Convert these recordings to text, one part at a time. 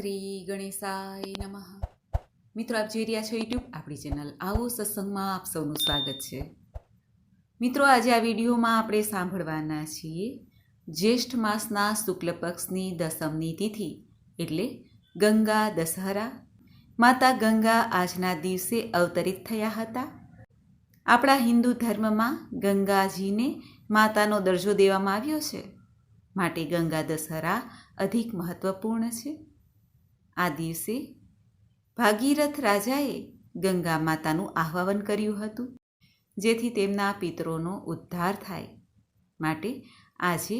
શ્રી ગણેશાય નમઃ. મિત્રો, આપ જોઈ રહ્યા છો યુટ્યુબ આપણી ચેનલ આવો સત્સંગમાં આપ સૌનું સ્વાગત છે. મિત્રો, આજે આ વિડીયોમાં આપણે સાંભળવાના છીએ જ્યેષ્ઠ માસના શુક્લ પક્ષની દસમની તિથિ, એટલે ગંગા દશહરા. માતા ગંગા આજના દિવસે અવતરિત થયા હતા. આપણા હિન્દુ ધર્મમાં ગંગાજીને માતાનો દરજ્જો દેવામાં આવ્યો છે. માટે ગંગા દશહરા અધિક મહત્વપૂર્ણ છે. આ દિવસે ભાગીરથ રાજાએ ગંગા માતાનું આહ્વાન કર્યું હતું, જેથી તેમના પિતરોનો ઉદ્ધાર થાય. માટે આજે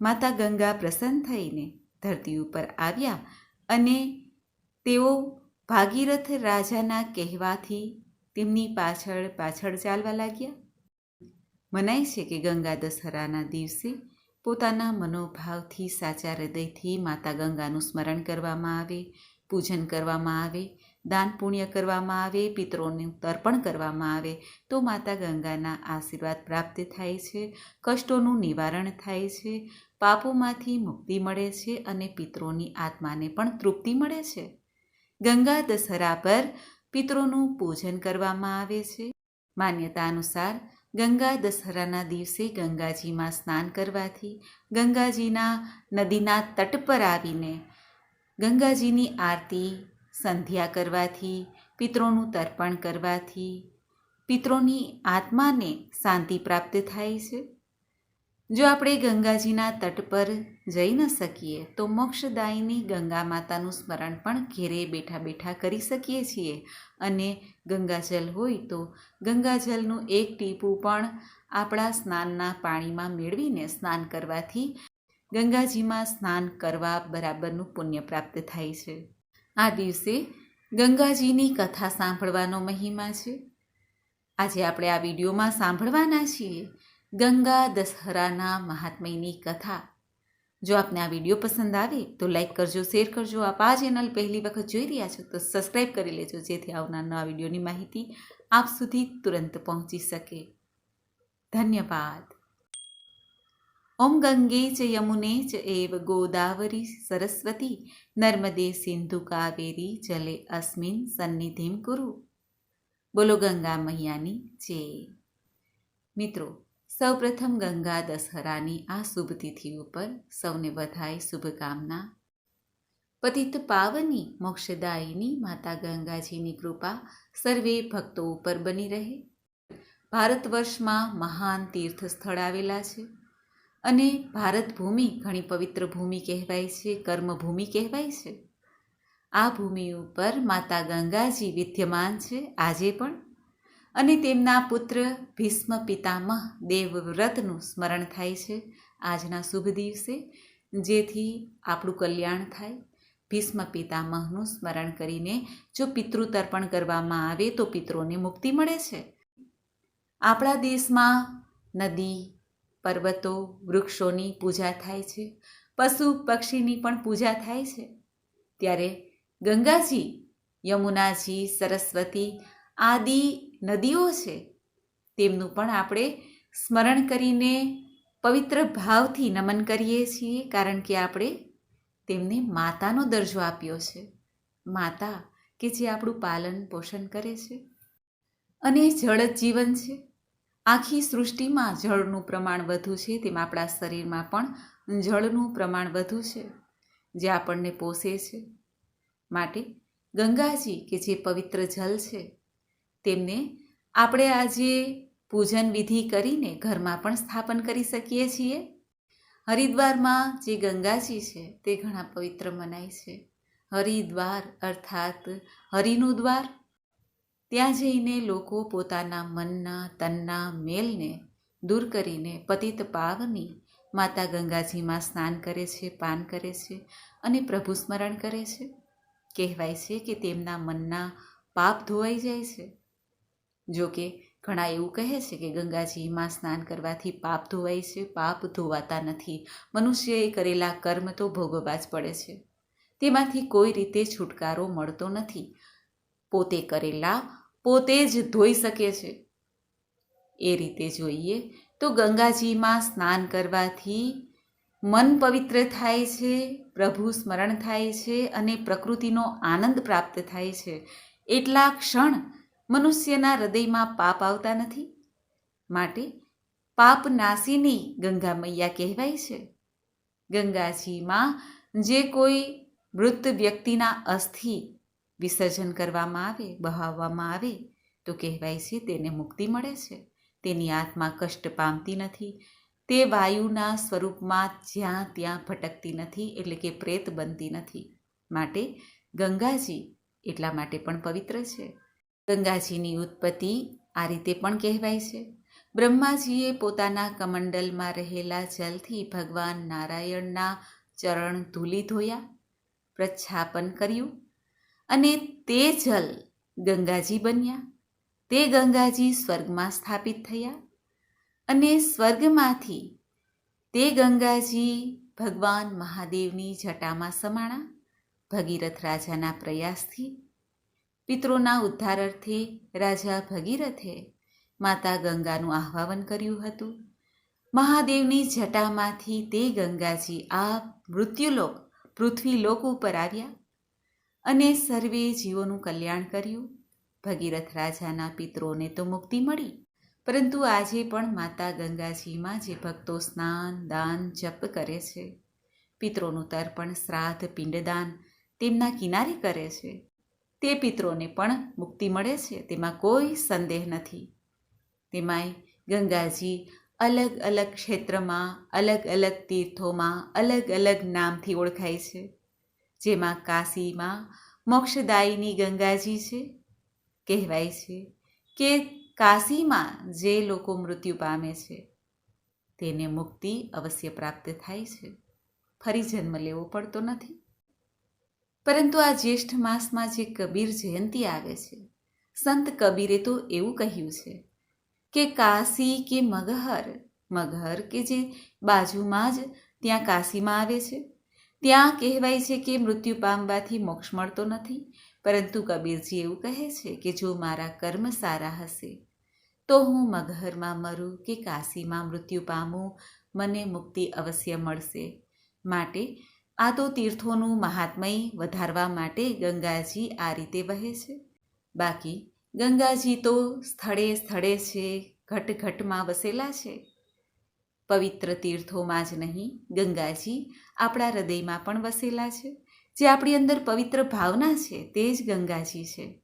માતા ગંગા પ્રસન્ન થઈને ધરતી ઉપર આવ્યા અને તેઓ ભાગીરથ રાજાના કહેવાથી તેમની પાછળ પાછળ ચાલવા લાગ્યા. મનાય છે કે ગંગા દશહરાના દિવસે પોતાના મનોભાવથી સાચા હૃદયથી માતા ગંગાનું સ્મરણ કરવામાં આવે, પૂજન કરવામાં આવે, દાન પુણ્ય કરવામાં આવે, પિતરોનું તર્પણ કરવામાં આવે, તો માતા ગંગાના આશીર્વાદ પ્રાપ્ત થાય છે, કષ્ટોનું નિવારણ થાય છે, પાપોમાંથી મુક્તિ મળે છે અને પિતરોની આત્માને પણ તૃપ્તિ મળે છે. ગંગા દશહરા પર પિતરોનું પૂજન કરવામાં આવે છે. માન્યતા અનુસાર ગંગા દશહરાના દિવસે ગંગાજીમાં સ્નાન કરવાથી ગંગાજીના નદીના તટ પર આવીને ગંગાજીની આરતી, સંધ્યા કરવાથી, પિત્રોનું તર્પણ કરવાથી, પિત્રોની આત્માને શાંતિ પ્રાપ્ત થાય છે. જો આપણે ગંગાજીના તટ પર જઈ ન શકીએ, તો મોક્ષદાયીની ગંગા માતાનું સ્મરણ પણ ઘેરે બેઠા બેઠા કરી શકીએ છીએ. અને ગંગાજલ હોય તો ગંગાજલનું એક ટીપું પણ આપણા સ્નાનના પાણીમાં મેળવીને સ્નાન કરવાથી ગંગાજીમાં સ્નાન કરવા બરાબરનું પુણ્ય પ્રાપ્ત થાય છે. આ દિવસે ગંગાજીની કથા સાંભળવાનો મહિમા છે. આજે આપણે આ વિડીયોમાં સાંભળવાના છીએ. ગંગા દશહરાના મહાત્મયની કથા. જો આપને આ વીડિયો પસંદ આવે તો લાઈક કરજો, શેર કરજો. આપ આ ચેનલ પહેલી વખત જોઈ રહ્યા છો તો સબસ્ક્રાઈબ કરી લેજો, જેથી આવનાર નવા વિડીયોની માહિતી આપ સુધી તુરંત પહોંચી શકે. ધન્યવાદ. ઓમ ગંગે ચ યમુને ચ એવ ગોદાવરી સરસ્વતી, નર્મદે સિંધુ કાવેરી, જલે અસ્મિન સન્નિધિમ કુરુ. બોલો ગંગા મૈયાની જય. મિત્રો સૌપ્રથમ ગંગા દશહરાની આ શુભ તિથિ ઉપર સૌને વધાય શુભકામના. પતિત પાવની મોક્ષદાયિની માતા ગંગાજીની કૃપા સર્વે ભક્તો ઉપર બની રહે. ભારત વર્ષમાં મહાન તીર્થ સ્થળ આવેલા છે અને ભારત ભૂમિ ઘણી પવિત્ર ભૂમિ કહેવાય છે, કર્મભૂમિ કહેવાય છે. આ ભૂમિ ઉપર માતા ગંગાજી વિદ્યમાન છે. આજે પણ અને તેમના પુત્ર ભીષ્મ પિતામહ દેવવ્રતનું સ્મરણ થાય છે આજના શુભ દિવસે, જેથી આપણું કલ્યાણ થાય. ભીષ્મ પિતામહનું સ્મરણ કરીને જો પિતૃ તર્પણ કરવામાં આવે તો પિતરોને મુક્તિ મળે છે. આપણા દેશમાં નદી, પર્વતો, વૃક્ષોની પૂજા થાય છે. પશુ પક્ષીની પણ પૂજા થાય છે. ત્યારે ગંગાજી, યમુનાજી, સરસ્વતી આદિ નદીઓ છે, તેમનું પણ આપણે સ્મરણ કરીને પવિત્ર ભાવથી નમન કરીએ છીએ, કારણ કે આપણે તેમને માતાનો દરજ્જો આપ્યો છે. માતા કે જે આપણું પાલન પોષણ કરે છે. અને જળ જ જીવન છે. આખી સૃષ્ટિમાં જળનું પ્રમાણ વધુ છે, તેમ આપણા શરીરમાં પણ જળનું પ્રમાણ વધુ છે, જે આપણને પોષે છે. માટે ગંગાજી કે જે પવિત્ર જલ છે તેમને આપણે આજે પૂજન વિધિ કરીને ઘરમાં પણ સ્થાપન કરી શકીએ છીએ. હરિદ્વારમાં જે ગંગાજી છે તે ઘણા પવિત્ર મનાય છે. હરિદ્વાર અર્થાત હરિનું દ્વાર. ત્યાં જઈને લોકો પોતાના મનના તનના મેલને દૂર કરીને પતિત પાવની માતા ગંગાજીમાં સ્નાન કરે છે, પાન કરે છે અને પ્રભુ સ્મરણ કરે છે. કહેવાય છે કે તેમના મનના પાપ ધોવાઈ જાય છે. જો કે ઘણા એવું કહે છે કે ગંગાજીમાં સ્નાન કરવાથી પાપ ધોવાય છે, પાપ ધોવાતા નથી. મનુષ્યએ કરેલા કર્મ તો ભોગવવા જ પડે છે. તેમાંથી કોઈ રીતે છુટકારો મળતો નથી. પોતે કરેલા પોતે જ ધોઈ શકે છે. એ રીતે જોઈએ તો ગંગાજીમાં સ્નાન કરવાથી મન પવિત્ર થાય છે, પ્રભુ સ્મરણ થાય છે અને પ્રકૃતિનો આનંદ પ્રાપ્ત થાય છે. એટલા ક્ષણ મનુષ્યના હૃદયમાં પાપ આવતા નથી. માટે પાપ નાસીની ગંગા મૈયા કહેવાય છે. ગંગાજીમાં જે કોઈ મૃત વ્યક્તિના અસ્થિ વિસર્જન કરવામાં આવે, બહાવવામાં આવે, તો કહેવાય છે તેને મુક્તિ મળે છે. તેની આત્મા કષ્ટ પામતી નથી. તે વાયુના સ્વરૂપમાં જ્યાં ત્યાં ભટકતી નથી, એટલે કે પ્રેત બનતી નથી. માટે ગંગાજી એટલા માટે પણ પવિત્ર છે. ગંગાજીની ઉત્પત્તિ આ રીતે પણ કહેવાય છે. બ્રહ્માજીએ પોતાના કમંડલમાં રહેલા જલથી ભગવાન નારાયણના ચરણ ધૂલી ધોયા પ્રચ્છાપન કર્યું અને તે જલ ગંગાજી બન્યા. તે ગંગાજી સ્વર્ગમાં સ્થાપિત થયા અને સ્વર્ગમાંથી તે ગંગાજી ભગવાન મહાદેવની જટામાં સમાણા, ભગીરથ રાજાના પ્રયાસથી પિતરોના ઉદ્ધારર્થે રાજા ભગીરથે માતા ગંગાનું આહ્વાન કર્યું હતું. મહાદેવની જટામાંથી તે ગંગાજી આ મૃત્યુલોક, પૃથ્વીલોક ઉપર આવ્યા અને સર્વે જીવોનું કલ્યાણ કર્યું. ભગીરથ રાજાના પિત્રોને તો મુક્તિ મળી, પરંતુ આજે પણ માતા ગંગાજીમાં જે ભક્તો સ્નાન, દાન, જપ કરે છે પિત્રોનું તર્પણ, શ્રાદ્ધ, પિંડદાન તેમના કિનારે કરે છે. તે પિત્રોને પણ મુક્તિ મળે છે. તેમાં કોઈ સંદેહ નથી. તેમાંય ગંગાજી અલગ અલગ ક્ષેત્રમાં, અલગ અલગ તીર્થોમાં, અલગ અલગ નામથી ઓળખાય છે. જેમાં કાશીમાં મોક્ષદાયીની ગંગાજી છે. કહેવાય છે કે કાશીમાં જે લોકો મૃત્યુ પામે છે, તેને મુક્તિ અવશ્ય પ્રાપ્ત થાય છે. ફરી જન્મ લેવો પડતો નથી. પરંતુ આ જ્યેષ્ઠ માસમાં જે કબીર જયંતી આવે છે, સંત કબીરે તો એવું કહ્યું છે કે કાશી કે મગહર મગહર કે જે બાજુમાં જ ત્યાં કાશીમાં આવે છે, ત્યાં કહેવાય છે કે મૃત્યુ પામવાથી મોક્ષ મળતો નથી, પરંતુ કબીરજી એવું કહે છે કે જો મારા કર્મ સારા હશે, તો હું મગહરમાં મરું કે કાશીમાં મૃત્યુ પામું, મને મુક્તિ અવશ્ય મળશે, માટે આ તો તીર્થોનું મહાત્મય વધારવા માટે ગંગાજી આ રીતે વહે છે. બાકી ગંગાજી તો સ્થળે સ્થળે છે ઘટ ઘટમાં વસેલા છે. પવિત્ર તીર્થોમાં જ નહીં, ગંગાજી આપણા હૃદયમાં પણ વસેલા છે. જે આપણી અંદર પવિત્ર ભાવના છે તે જ ગંગાજી છે.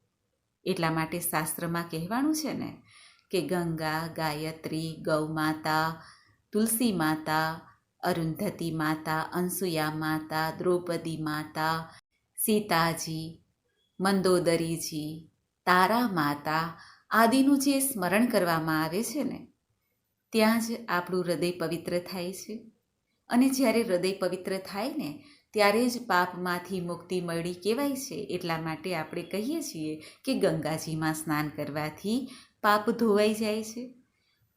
એટલા માટે શાસ્ત્રમાં કહેવાનું છે ને કે ગંગા, ગાયત્રી, ગૌમાતા તુલસી માતા અરુંધતી માતા અંસુયા માતા, દ્રૌપદી માતા, સીતાજી, મંદોદરીજી, તારા માતા આદિનું જે સ્મરણ કરવામાં આવે છે ને, ત્યાં જ આપણું હૃદય પવિત્ર થાય છે. અને જ્યારે હૃદય પવિત્ર થાય ને, ત્યારે જ પાપમાંથી મુક્તિ મળી કહેવાય છે. એટલા માટે આપણે કહીએ છીએ કે ગંગાજીમાં સ્નાન કરવાથી પાપ ધોવાઈ જાય છે.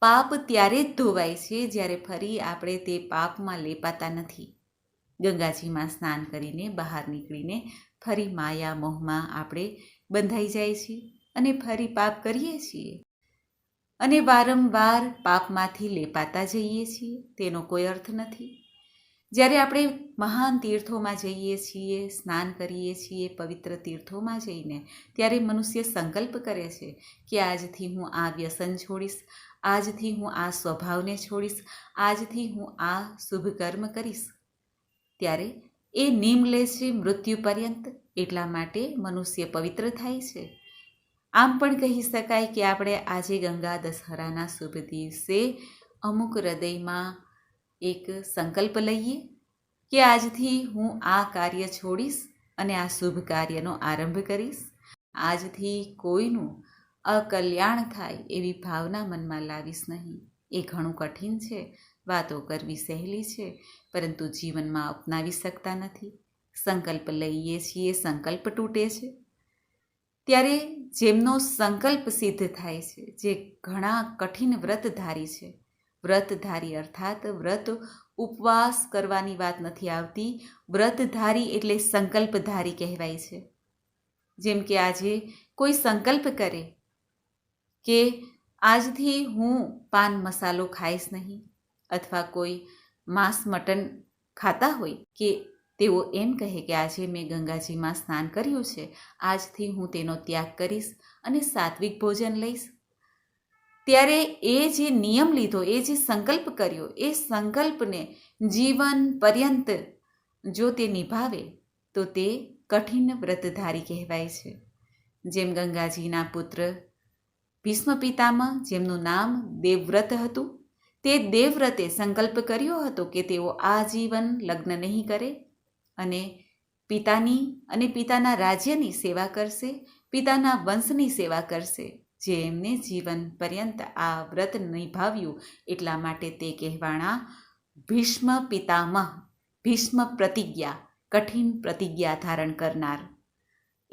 પાપ ત્યારે જ ધોવાય છે જ્યારે ફરી આપણે તે પાપમાં લેપાતા નથી. ગંગાજીમાં સ્નાન કરીને બહાર નીકળીને ફરી માયા મોહમાં આપણે બંધાઈ જાય છીએ અને ફરી પાપ કરીએ છીએ. અને વારંવાર પાપમાંથી લેપાતા જઈએ છીએ, તેનો કોઈ અર્થ નથી. જ્યારે આપણે મહાન તીર્થોમાં જઈએ છીએ, સ્નાન કરીએ છીએ, પવિત્ર તીર્થોમાં જઈને, ત્યારે મનુષ્ય સંકલ્પ કરે છે કે આજથી હું આ વ્યસન છોડીશ આજથી હું આ સ્વભાવને છોડીશ, આજથી હું આ શુભ કર્મ કરીશ. ત્યારે એ નિમ લે છે મૃત્યુ પર્યંત, એટલા માટે મનુષ્ય પવિત્ર થાય છે. આમ પણ કહી શકાય કે આપણે આજે ગંગા દશહરાના શુભ દિવસે અમુક હૃદયમાં એક સંકલ્પ લઈએ કે આજથી હું આ કાર્ય છોડીશ અને આ શુભ કાર્યનો આરંભ કરીશ. આજથી કોઈનું અકલ્યાણ થાય એવી ભાવના મનમાં લાવીશ નહીં. એ ઘણું કઠિન છે, વાતો કરવી સહેલી છે, પરંતુ જીવનમાં અપનાવી શકતા નથી. સંકલ્પ લઈએ છીએ, સંકલ્પ તૂટે છે. ત્યારે જેમનો સંકલ્પ સિદ્ધ થાય છે, જે ઘણા કઠિન વ્રતધારી છે. વ્રતધારી અર્થાત વ્રત ઉપવાસ કરવાની વાત નથી આવતી. વ્રતધારી એટલે સંકલ્પધારી કહેવાય છે. જેમ કે આજે કોઈ સંકલ્પ કરે કે આજથી હું પાન મસાલો ખાઈશ નહીં અથવા કોઈ માંસ મટન ખાતા હોય કે તેઓ એમ કહે કે આજે મેં ગંગાજીમાં સ્નાન કર્યું છે, આજથી હું તેનો ત્યાગ કરીશ અને સાત્વિક ભોજન લઈશ. ત્યારે એ જે નિયમ લીધો, એ જે સંકલ્પ કર્યો, એ સંકલ્પને જીવન પર્યંત જો તે નિભાવે, તો તે કઠિન વ્રતધારી કહેવાય છે. જેમ ગંગાજીના પુત્ર ભીષ્મ પિતામહ, જેમનું નામ દેવવ્રત હતું, તે દેવવ્રતે સંકલ્પ કર્યો હતો કે તેઓ આજીવન લગ્ન નહીં કરે અને પિતાની અને પિતાના રાજ્યની સેવા કરશે, પિતાના વંશની સેવા કરશે, જે એમને જીવન પર્યંત આ વ્રત નિભાવ્યું એટલા માટે તે કહેવાણા ભીષ્મ પિતામહ, ભીષ્મ પ્રતિજ્ઞા, કઠિન પ્રતિજ્ઞા ધારણ કરનાર.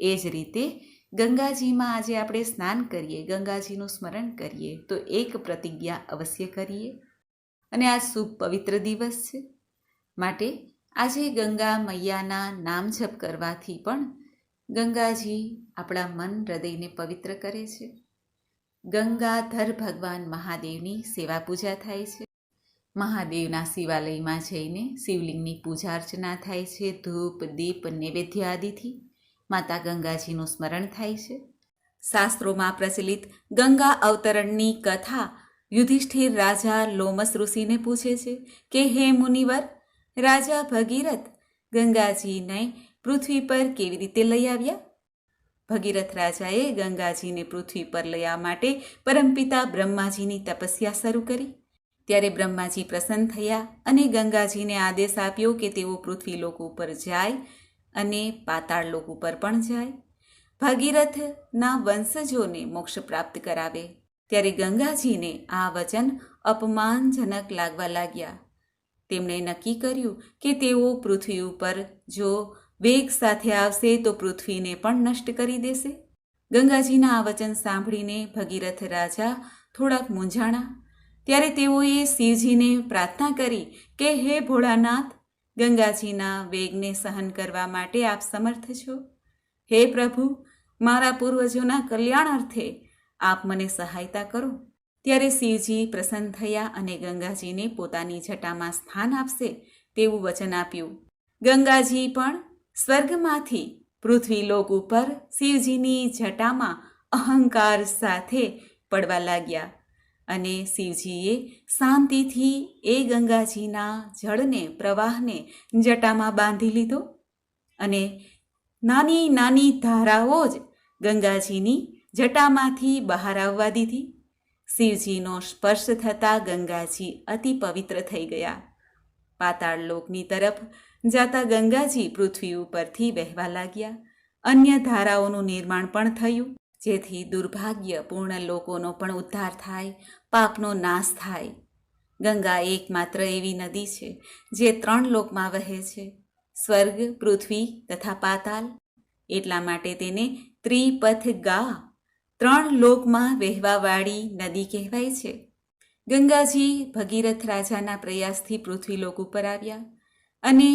એ જ રીતે ગંગાજીમાં આજે આપણે સ્નાન કરીએ, ગંગાજીનું સ્મરણ કરીએ, તો એક પ્રતિજ્ઞા અવશ્ય કરીએ. અને આ શુભ પવિત્ર દિવસ છે. માટે આજે ગંગા મૈયાના નામ જપ કરવાથી પણ ગંગાજી આપણા મન હૃદયને પવિત્ર કરે છે. ગંગાધર ભગવાન મહાદેવની સેવા પૂજા થાય છે. મહાદેવના શિવાલયમાં જઈને શિવલિંગની પૂજા અર્ચના થાય છે. ધૂપ, દીપ, નૈવેદ્ય આદિથી માતા ગંગાજીનું સ્મરણ થાય છે. શાસ્ત્રોમાં પ્રચલિત ગંગા અવતરણની કથા યુધિષ્ઠિર રાજા લોમસ ઋષિને પૂછે છે કે, હે મુનિવર, રાજા ભગીરથ ગંગાજીને પૃથ્વી પર કેવી રીતે લઈ આવ્યા? ભગીરથ રાજાએ ગંગાજીને પૃથ્વી પર લયા માટે પરમપિતા બ્રહ્માજીની તપસ્યા શરૂ કરી. ત્યારે બ્રહ્માજી પ્રસન્ન થયા અને ગંગાજીને આદેશ આપ્યો કે તેઓ પૃથ્વી લોક ઉપર જાય અને પાતાળ લોક ઉપર પણ જાય. ભાગીરથના વંશજોને મોક્ષ પ્રાપ્ત કરાવે. ત્યારે ગંગાજીને આ વચન અપમાનજનક લાગવા લાગ્યા. તેમણે નક્કી કર્યું કે તેઓ પૃથ્વી ઉપર જો વેગ સાથે આવશે તો પૃથ્વીને પણ નષ્ટ કરી દેશે. ગંગાજીના આ વચન સાંભળીને ભગીરથ રાજા થોડાક મૂંઝાણા. ત્યારે તેઓએ શિવજીને પ્રાર્થના કરી કે, હે ભોળાનાથ ગંગાજીના વેગને સહન કરવા માટે આપ સમર્થ છો? હે પ્રભુ, મારા પૂર્વજોના કલ્યાણ અર્થે આપ મને સહાયતા કરો. ત્યારે શિવજી પ્રસન્ન થયા અને ગંગાજીને પોતાની જટામાં સ્થાન આપશે તેવું વચન આપ્યું. ગંગાજી પણ સ્વર્ગમાંથી પૃથ્વી લોક ઉપર શિવજીની જટામાં અહંકાર સાથે પડવા લાગ્યા. અને શિવજીએ શાંતિથી એ ગંગાજીના જળને, પ્રવાહને જટામાં બાંધી લીધો અને નાની નાની ધારાઓ જ ગંગાજીની જટામાંથી બહાર આવવા દીધી. શિવજીનો સ્પર્શ થતાં ગંગાજી અતિ પવિત્ર થઈ ગયા. પાતાળ લોકની તરફ જાતા ગંગાજી પૃથ્વી ઉપરથી વહેવા લાગ્યા. અન્ય ધારાઓનું નિર્માણ પણ થયું, જેથી દુર્ભાગ્યપૂર્ણ લોકોનો પણ ઉદ્ધાર થાય પાપનો નાશ થાય. ગંગા એકમાત્ર એવી નદી છે, જે ત્રણ લોકમાં વહે છે. સ્વર્ગ, પૃથ્વી તથા પાતાલ. એટલા માટે તેને ત્રિપથ ગા ત્રણ લોકમાં વહેવાવાળી નદી કહેવાય છે. ગંગાજી ભગીરથ રાજાના પ્રયાસથી પૃથ્વી લોક ઉપર આવ્યા અને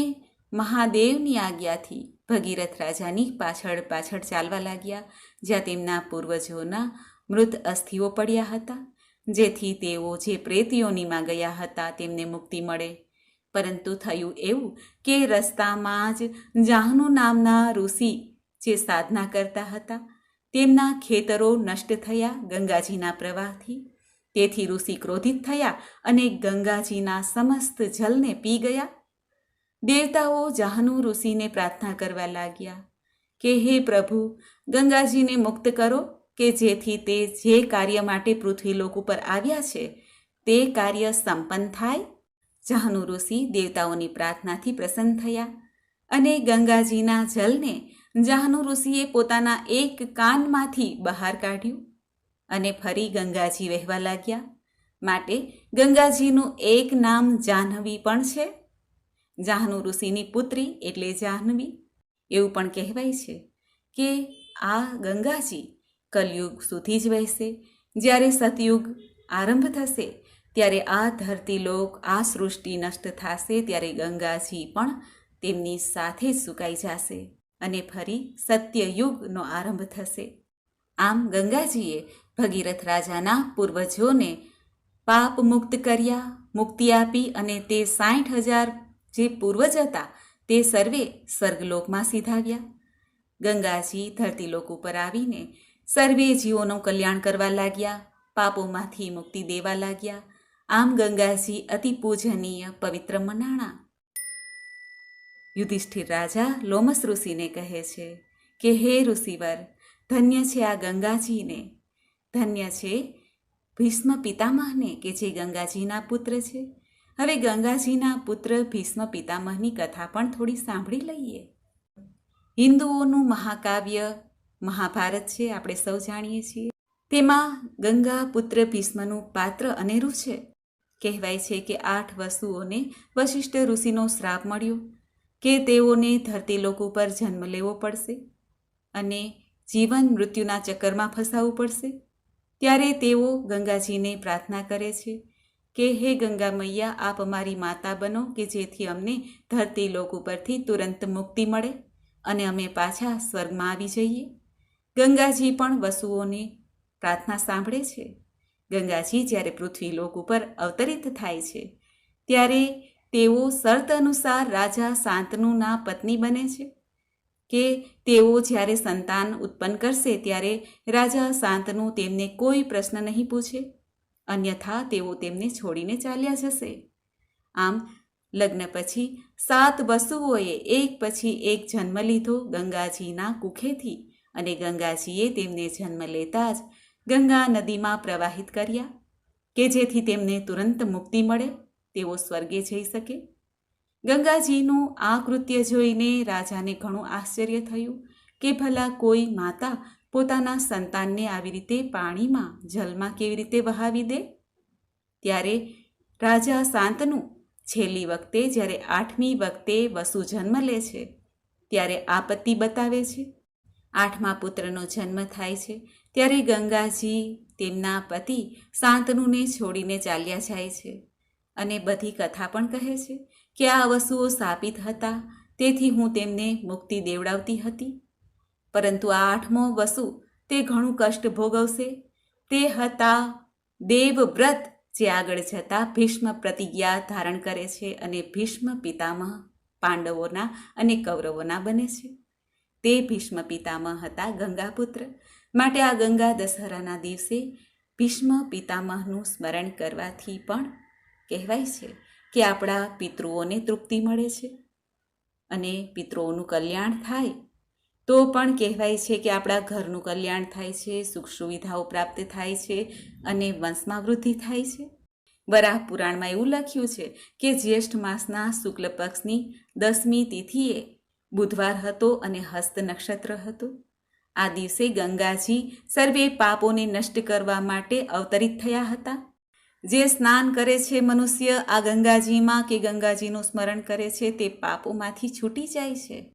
મહાદેવની આજ્ઞાથી ભગીરથ રાજાની પાછળ પાછળ ચાલવા લાગ્યા, જ્યાં તેમના પૂર્વજોના મૃત અસ્થિઓ પડ્યા હતા. જેથી તેઓ જે પ્રેતીઓનીમાં ગયા હતા તેમને મુક્તિ મળે. પરંતુ થયું એવું કે રસ્તામાં જ જાહનુ નામના ઋષિ જે સાધના કરતા હતા, તેમના ખેતરો નષ્ટ થયા ગંગાજીના પ્રવાહથી. તેથી ઋષિ ક્રોધિત થયા અને ગંગાજીના સમસ્ત જલને પી ગયા. દેવતાઓ જાહનુ ઋષિને પ્રાર્થના કરવા લાગ્યા કે, હે પ્રભુ, ગંગાજીને મુક્ત કરો કે જેથી તે જે કાર્ય માટે પૃથ્વીલોક ઉપર આવ્યા છે, તે કાર્ય સંપન્ન થાય. જાહનુ ઋષિ દેવતાઓની પ્રાર્થનાથી પ્રસન્ન થયા અને ગંગાજીના જલને જાહનુ ઋષિએ પોતાના એક કાનમાંથી બહાર કાઢ્યું અને ફરી ગંગાજી વહેવા લાગ્યા. માટે ગંગાજીનું એક નામ જાહ્નવી પણ છે. જાહ્નુ ઋષિની પુત્રી એટલે જાહ્નવી. એવું પણ કહેવાય છે કે આ ગંગાજી કલયુગ સુધી જ વહેશે. જ્યારે સતયુગ આરંભ થશે, ત્યારે આ ધરતીલોક આ સૃષ્ટિ નષ્ટ થશે, ત્યારે ગંગાજી પણ તેમની સાથે જ સુકાઈ જશે અને ફરી સત્યયુગનો આરંભ થશે. આમ ગંગાજીએ ભગીરથ રાજાના પૂર્વજોને પાપ મુક્ત કર્યા, મુક્તિ આપી અને તે સાઠ હજાર જે પૂર્વજ હતા, તે સર્વે સ્વર્ગલોકમાં સીધાવ્યા. ગંગાજી ધરતીલોક ઉપર આવીને સર્વે જીવોનું કલ્યાણ કરવા લાગ્યા, પાપોમાંથી મુક્તિ દેવા લાગ્યા. આમ ગંગાજી અતિ પૂજનીય, પવિત્ર મનાણા. યુધિષ્ઠિર રાજા લોમસ ઋષિને કહે છે કે, હે ઋષિવર, ધન્ય છે આ ગંગાજીને. ધન્ય છે ભીષ્મ પિતામહને કે જે ગંગાજીના પુત્ર છે. હવે ગંગાજીના પુત્ર ભીષ્મ પિતામહની કથા પણ થોડી સાંભળી લઈએ. હિન્દુઓનું મહાકાવ્ય મહાભારત છે, આપણે સૌ જાણીએ છીએ. તેમાં ગંગા પુત્ર ભીષ્મનું પાત્ર અનેરું છે. કહેવાય છે કે આઠ વસુઓને વશિષ્ઠ ઋષિનો શ્રાપ મળ્યો કે તેઓને ધરતીલોક ઉપર જન્મ લેવો પડશે અને જીવન મૃત્યુના ચક્કરમાં ફસાવવું પડશે. ત્યારે તેઓ ગંગાજીને પ્રાર્થના કરે છે કે, હે ગંગા મૈયા આપ અમારી માતા બનો કે જેથી અમને ધરતીલોક ઉપરથી તુરંત મુક્તિ મળે અને અમે પાછા સ્વર્ગમાં આવી જઈએ. ગંગાજી પણ વસુઓની પ્રાર્થના સાંભળે છે. ગંગાજી જ્યારે પૃથ્વીલોક ઉપર અવતરિત થાય છે, ત્યારે તેઓ શરત અનુસાર રાજા શાંતનુના પત્ની બને છે કે તેઓ જ્યારે સંતાન ઉત્પન્ન કરશે ત્યારે રાજા શાંતનુ તેમને કોઈ પ્રશ્ન નહીં પૂછે, અન્યથા તેઓ તેમને છોડીને ચાલ્યા જશે. આમ લગ્ન પછી સાત વસુઓએ એક પછી એક જન્મ લીધો ગંગાજીના કુખેથી. અને ગંગાજીએ તેમને જન્મ લેતા જ ગંગા નદીમાં પ્રવાહિત કર્યા, કે જેથી તેમને તુરંત મુક્તિ મળે, તેઓ સ્વર્ગે જઈ શકે. ગંગાજીનું આ કૃત્ય જોઈને રાજાને ઘણું આશ્ચર્ય થયું કે ભલા કોઈ માતા પોતાના સંતાનને આવી રીતે પાણીમાં, જલમાં કેવી રીતે વહાવી દે? ત્યારે રાજા શાંતનુ છેલ્લી વખતે જ્યારે આઠમી વખતે વસુ જન્મ લે છે, ત્યારે આપત્તિ બતાવે છે. આઠમા પુત્રનો જન્મ થાય છે. ત્યારે ગંગાજી તેમના પતિ શાંતનુને છોડીને ચાલ્યા જાય છે અને બધી કથા પણ કહે છે કે આ વસુઓ સાપિત હતા, તેથી હું તેમને મુક્તિ દેવડાવતી હતી. પરંતુ આ આઠમો વસુ તે ઘણું કષ્ટ ભોગવશે. તે હતા દેવવ્રત જે આગળ જતા ભીષ્મ પ્રતિજ્ઞા ધારણ કરે છે અને ભીષ્મ પિતામહ પાંડવોના અને કૌરવોના બને છે. તે ભીષ્મ પિતામહ હતા ગંગાપુત્ર. માટે આ ગંગા દશહરાના દિવસે ભીષ્મ પિતામહનું સ્મરણ કરવાથી પણ કહેવાય છે કે આપણા પિતૃઓને તૃપ્તિ મળે છે અને પિતૃઓનું કલ્યાણ થાય. તો પણ કહેવાય છે કે આપણા ઘરનું કલ્યાણ થાય છે સુખ સુવિધાઓ પ્રાપ્ત થાય છે અને વંશમાં વૃદ્ધિ થાય છે. વરાહ પુરાણમાં એવું લખ્યું છે કે જ્યેષ્ઠ માસના શુક્લ પક્ષની દસમી તિથિએ બુધવાર હતો અને હસ્ત નક્ષત્ર હતું. આ દિવસે ગંગાજી સર્વે પાપોને નષ્ટ કરવા માટે અવતરિત થયા હતા. જે સ્નાન કરે છે મનુષ્ય આ ગંગાજીમાં કે ગંગાજીનું સ્મરણ કરે છે તે પાપોમાંથી છૂટી જાય છે.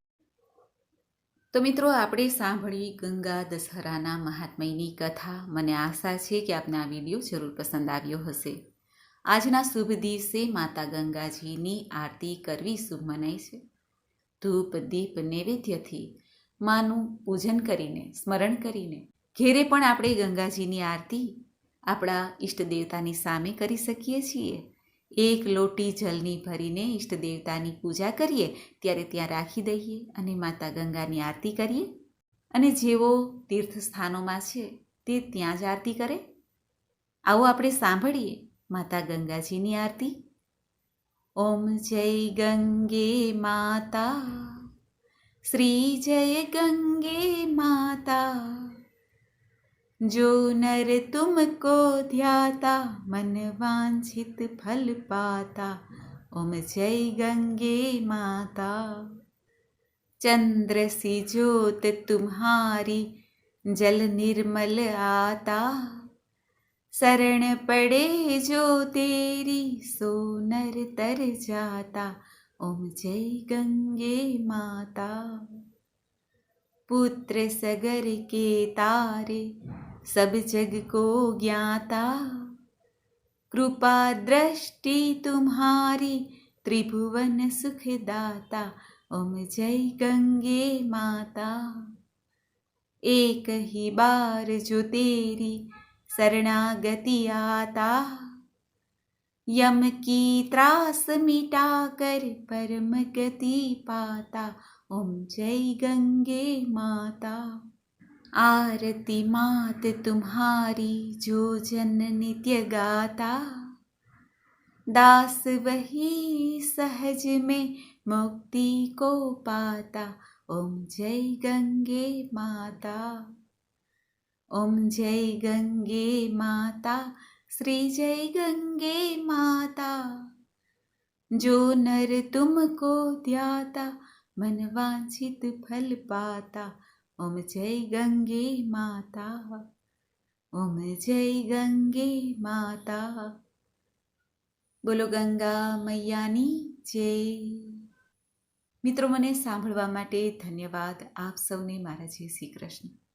તો મિત્રો, આપણે સાંભળી ગંગા દશહરાના મહાત્મયની કથા. મને આશા છે કે આપને આ વીડિયો જરૂર પસંદ આવ્યો હશે. આજના શુભ દિવસે માતા ગંગાજીની આરતી કરવી શુભ મનાય છે. ધૂપ, દીપ, નૈવેદ્યથી માનું પૂજન કરીને, સ્મરણ કરીને ઘેરે પણ આપણે ગંગાજીની આરતી આપણા ઈષ્ટ દેવતાની સામે કરી શકીએ છીએ. એક લોટી જલની ભરીને ઈષ્ટ દેવતાની પૂજા કરીએ, ત્યારે ત્યાં રાખી દઈએ અને માતા ગંગાની આરતી કરીએ. અને જેઓ તીર્થ સ્થાનોમાં છે, તે ત્યાં જ આરતી કરે. આવો આપણે સાંભળીએ માતા ગંગાજીની આરતી. ઓમ જય ગંગે માતા શ્રી જય ગંગે માતા जो नर तुमको ध्याता मन वांछित फल पाता ओम जय गंगे माता चंद्र सी ज्योत तुम्हारी जल निर्मल आता શરણ પડે જો તેરી સોનર તર જાતા ઓમ જય ગંગે માતા પુત્ર સગર કે તારે સબ જગ કો જ્ઞાતા કૃપા દ્રષ્ટિ તુમ્હારી ત્રિભુવન સુખદાતા ઓમ જય ગંગે માતા એક હિ બાર જો તેરી शरणागति आता यम की त्रास मिटा कर परम गति पाता। ओम जय गंगे माता। आरती मात तुम्हारी जो जन नित्य गाता। दास वही सहज में मुक्ति को पाता। ओम जय गंगे माता। ઓમ જય ગંગે માતા, શ્રી જય ગંગે માતા. જો નર તુમકો ધ્યાતા, મન વાંછિત ફલ પાતા. ઓમ જય ગંગે માતા, ઓમ જય ગંગે માતા. બોલો ગંગા મૈયાની જય. મિત્રો, મને સાંભળવા માટે ધન્યવાદ. આપ સૌને મારા જય શ્રી કૃષ્ણ.